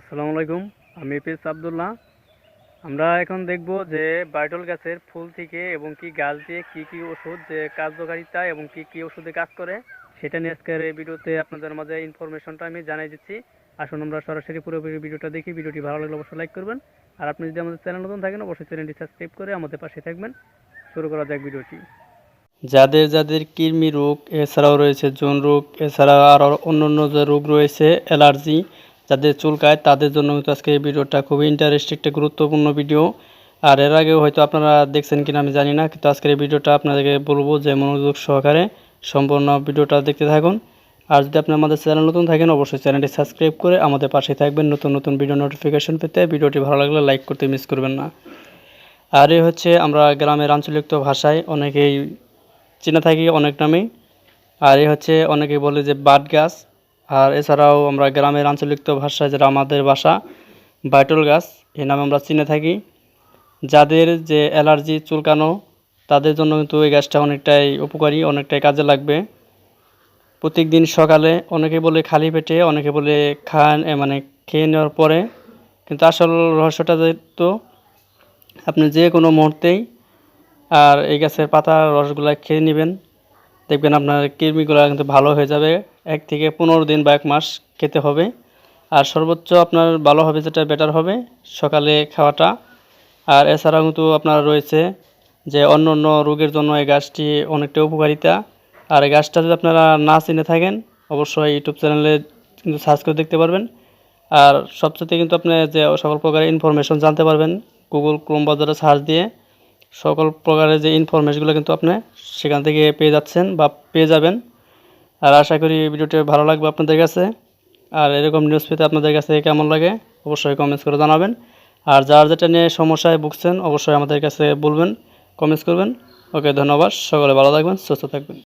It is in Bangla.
আসসালামু আলাইকুম, আমি পিস আবদুল্লাহ। আমরা এখন দেখব যে বায়োটল গাছের ফুল থেকে এবং কি গাছ দিয়ে কি কি ওষুধ যে কার্যকারিতা এবং কি কি ওষুধে কাজ করে, সেটা নিয়ে আজকের এই ভিডিওতে আপনাদের মাঝে ইনফরমেশনটা আমি জানাই দিচ্ছি। আসুন আমরা সরাসরি পুরোপুরি ভিডিওটা দেখি, ভিডিওটি ভালো লাগলে অবশ্যই লাইক করবেন। আর আপনি যদি আমাদের চ্যানেল নতুন থাকেন, অবশ্যই চ্যানেলটি সাবস্ক্রাইব করে আমাদের পাশে থাকবেন। শুরু করা যাক ভিডিওটি। যাদের যাদের কৃমি রোগ, এছাড়াও রয়েছে জোন রোগ, এছাড়া আরও অন্য অন্য যে রোগ রয়েছে, অ্যালার্জি যাদের চুলকায় তাদের জন্য কিন্তু আজকে এই ভিডিওটা খুবই ইন্টারেস্টিং একটা গুরুত্বপূর্ণ ভিডিও আর এর আগেও হয়তো আপনারা দেখছেন কিনা আমি জানি না, কিন্তু আজকের এই ভিডিওটা আপনাদেরকে বলব যে মনোযোগ সহকারে সম্পূর্ণ ভিডিওটা দেখতে থাকুন। আর যদি আপনি আমাদের চ্যানেল নতুন থাকেন, অবশ্যই চ্যানেলটি সাবস্ক্রাইব করে আমাদের পাশে থাকবেন। নতুন নতুন ভিডিও নোটিফিকেশন পেতে ভিডিওটি ভালো লাগলে লাইক করতে মিস করবেন না। আর এই হচ্ছে আমরা গ্রামের আঞ্চলিক ভাষায় অনেকেই চিনে থাকি, অনেক নামেই। আর এই হচ্ছে অনেকেই বলে যে বাট গাছ আর এছাড়াও আমরা গ্রামের আঞ্চলিক ভাষায় যেটা আমাদের ভাষা বাইটল গাছ, এই নামে আমরা চিনে থাকি। যাদের যে অ্যালার্জি চুলকানো, তাদের জন্য কিন্তু এই গাছটা অনেকটাই উপকারী, অনেকটাই কাজে লাগবে। প্রত্যেক দিন সকালে অনেকে বলে খালি পেটে, অনেকে বলে খান মানে খেয়ে নেওয়ার পরে। কিন্তু আসল রহস্যটা তো, আপনি যে কোনো মুহূর্তেই আর এই গাছের পাতার রসগুলা খেয়ে নেবেন। দেখবেন আপনার কৃমিগুলো কিন্তু ভালো হয়ে যাবে। এক থেকে পনেরো দিন বা এক মাস খেতে হবে। আর সর্বোচ্চ আপনার ভালো হবে যেটা বেটার হবে, সকালে খাওয়াটা। আর এছাড়াও কিন্তু আপনার রয়েছে যে অন্য অন্য রোগের জন্য এই গাছটি অনেকটা উপকারিতা। আর এই গাছটা যদি আপনারা না চিনে থাকেন, অবশ্যই ইউটিউব চ্যানেলে কিন্তু সার্চ করে দেখতে পারবেন। আর সবচেয়ে কিন্তু আপনি যে সকল প্রকার ইনফরমেশন জানতে পারবেন গুগল ক্রোম বাজারে সার্চ দিয়ে। সকল প্রকারের যে ইনফরমেশনগুলো কিন্তু আপনি সেখান থেকে পেয়ে যাচ্ছেন বা পেয়ে যাবেন। আর আশা করি ভিডিওটি ভালো লাগবে আপনাদের কাছে। আর এরকম নিউজ পেতে আপনাদের কাছে কেমন লাগে অবশ্যই কমেন্টস করে জানাবেন। আর যার যেটা নিয়ে সমস্যায় ভুগছেন, অবশ্যই আমাদের কাছে বলবেন কমেন্টস করবেন। ওকে, ধন্যবাদ। সকলে ভালো থাকবেন, সুস্থ থাকবেন।